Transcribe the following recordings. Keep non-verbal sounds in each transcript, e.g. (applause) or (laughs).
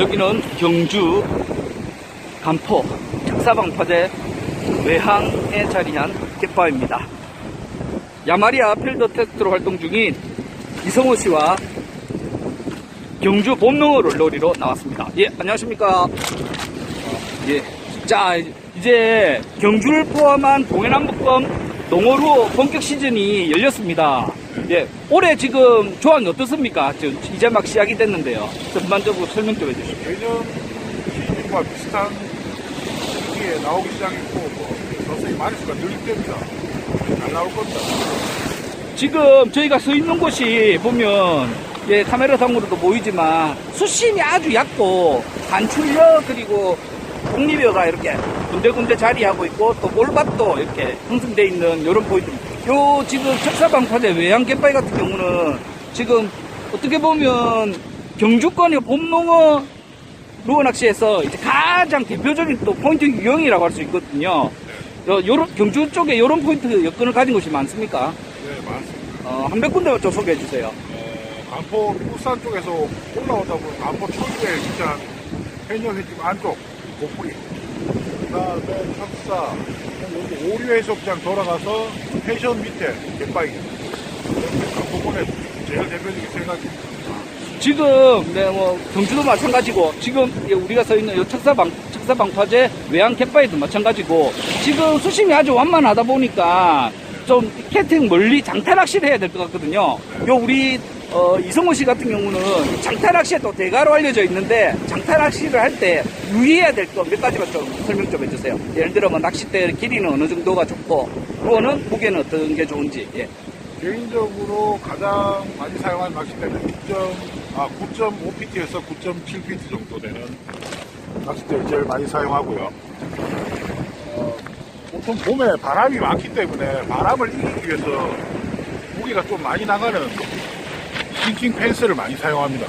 여기는 경주 간포 착사방파제 외항에 자리한 갯바입니다. 야마리아 필드 테스트로 활동 중인 이성호 씨와 경주 봄농어를 놀이로 나왔습니다. 예, 안녕하십니까. 예. 자, 이제 경주를 포함한 동해남북권 농어로 본격 시즌이 열렸습니다. 예. 올해 지금 조항이 어떻습니까? 지금 이제 막 시작이 됐는데요. 전반적으로 설명 좀 해주시죠. 매년 시즌과 비슷한 시기에 나오기 시작했고 뭐 서서히 마리수가 늘릴 겁니다. 잘 나올 겁니다. 지금 저희가 서 있는 곳이 보면 예, 카메라 상으로도 보이지만 수심이 아주 얕고 반출력 그리고 독립여가 이렇게 군데군데 자리하고 있고 또 몰밭도 이렇게 형성되어 있는 이런 포인트입니다. 요 지금 척사방파제 외양 갯바위 같은 경우는 지금 어떻게 보면 경주권의 봄농어 루어 낚시에서 이제 가장 대표적인 또 포인트 유형이라고 할 수 있거든요. 요, 요런, 경주 쪽에 이런 포인트 여건을 가진 곳이 많습니까? 네, 많습니다. 어, 한몇 군데 좀 소개해 주세요. 어, 간포 울산 쪽에서 올라오다 보면 간포 철도에 진짜 해녀 해집 안쪽 고프리 그다음에 척사 여기 오류 해수욕장 돌아가서 펜션 밑에 갯바위. 간포권에 제일 대표적인 세 가지 지금, 네, 뭐, 경주도 마찬가지고, 지금 이 우리가 서 있는 요 척사방, 척사방파제 외항 갯바위도 마찬가지고, 지금 수심이 아주 완만하다 보니까, 좀 캐팅 멀리 장타 낚시를 해야 될 것 같거든요. 요 우리, 어, 이성호 씨 같은 경우는 장타 낚시에 또 대가로 알려져 있는데, 장타 낚시를 할 때 유의해야 될 것 몇 가지만 좀 설명 좀 해주세요. 예를 들어 뭐 낚싯대 길이는 어느 정도가 좋고, 그거는 무게는 어떤 게 좋은지, 예. 개인적으로 가장 많이 사용하는 낚싯대는 6점, 아, 9.5pt에서 9.7pt 정도 되는 낚싯대를 제일 많이 사용하고요. 어, 보통 봄에 바람이 많기 때문에 바람을 이기기 위해서 무게가 좀 많이 나가는 싱킹 펜스를 많이 사용합니다.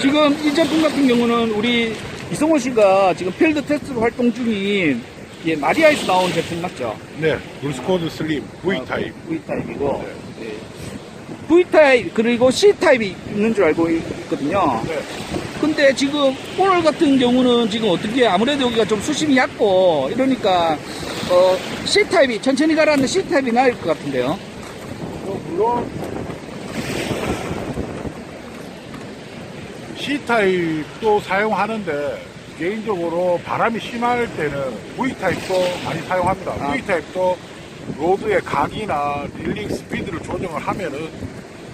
지금 이 제품 같은 경우는 우리 이성호 씨가 지금 필드 테스트로 활동 중인 예, 마리아에서 나온 제품 맞죠? 네, 블스코드 슬림 V타입. V타입이고 예. V타입 그리고 C타입이 있는 줄 알고 있거든요. 네, 근데 지금 오늘 같은 경우는 지금 어떻게 아무래도 여기가 좀 수심이 얕고 이러니까 어, C타입이 천천히 가라는 C타입이 나을 것 같은데요. 어, 물론 C타입도 사용하는데 개인적으로 바람이 심할 때는 V타입도 많이 사용합니다. 아. V타입도 로드의 각이나 릴링 스피드를 조정을 하면은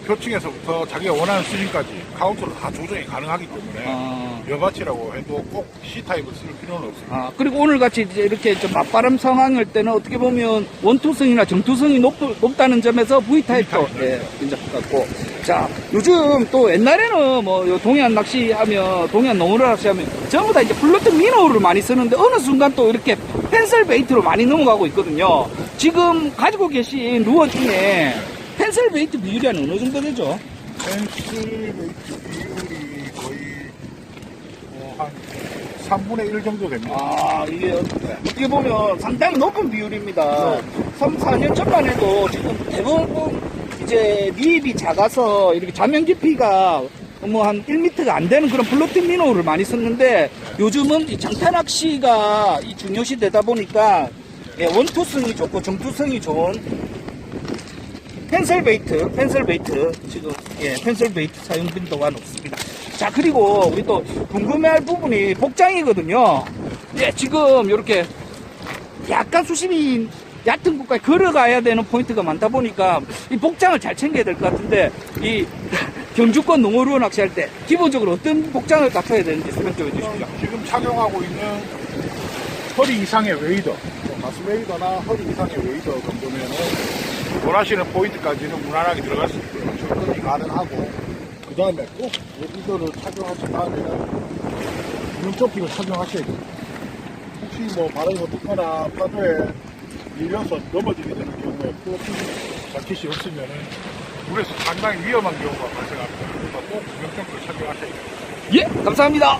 표층에서부터 자기가 원하는 수준까지 카운터로 다 조정이 가능하기 때문에 아. 여바치라고 해도 꼭 C타입을 쓸 필요는 없습니다. 아, 그리고 오늘 같이 이제 이렇게 좀 맞바람 상황일 때는 어떻게 보면 원투성이나 정투성이 높, 높다는 점에서 V타입도 V타입, 예, 괜찮고. 자, 요즘 또 옛날에는 뭐요 동해안 낚시하면, 동해안 농어를 낚시하면 전부 다 이제 플로트 미노를 많이 쓰는데 어느 순간 또 이렇게 펜슬 베이트로 많이 넘어가고 있거든요. 지금 가지고 계신 루어 중에 펜슬 베이트 비율이 한 어느 정도 되죠? 펜슬 베이트 비율이 거의 어, 한 3분의 1 정도 됩니다. 아, 이게 어떻게 보면 상당히 높은 비율입니다. 3, 4년 전만 해도 지금 대부분 이제 미입이 작아서 이렇게 자면 깊이가 뭐 한 1m가 안 되는 그런 플로팅 미노를 많이 썼는데 요즘은 이 장타 낚시가 이 중요시 되다 보니까 예, 원투성이 좋고 정투성이 좋은 펜슬 베이트, 펜슬 베이트 지금 예, 펜슬 베이트 사용 빈도가 높습니다. 자 그리고 우리 또 궁금해할 부분이 복장이거든요. 예, 지금 이렇게 약간 수심이 얕은 곳까지 걸어가야 되는 포인트가 많다 보니까 이 복장을 잘 챙겨야 될 것 같은데 이 (laughs) 경주권 농어로 낚시할 때 기본적으로 어떤 복장을 갖춰야 되는지 설명 좀 해주십시오. 지금 착용하고 있는 허리 이상의 웨이더, 뭐 마스 웨이더나 허리 이상의 웨이더 정도면은 원하시는 포인트까지는 무난하게 들어갈 수 있고요. 접근이 가능하고 그 다음에 꼭 웨이더를 착용하신 다음에는 눈조끼를 착용하셔야 돼요. 혹시 뭐 바람이 어떻거나 파도에 밀려서 넘어지게 되는 경우에 플로팅 자켓이 없으면은 물에서 상당히 위험한 경우가 발생합니다. 그래서 꼭 구명조끼를 착용하셔야 돼요. 예, 감사합니다.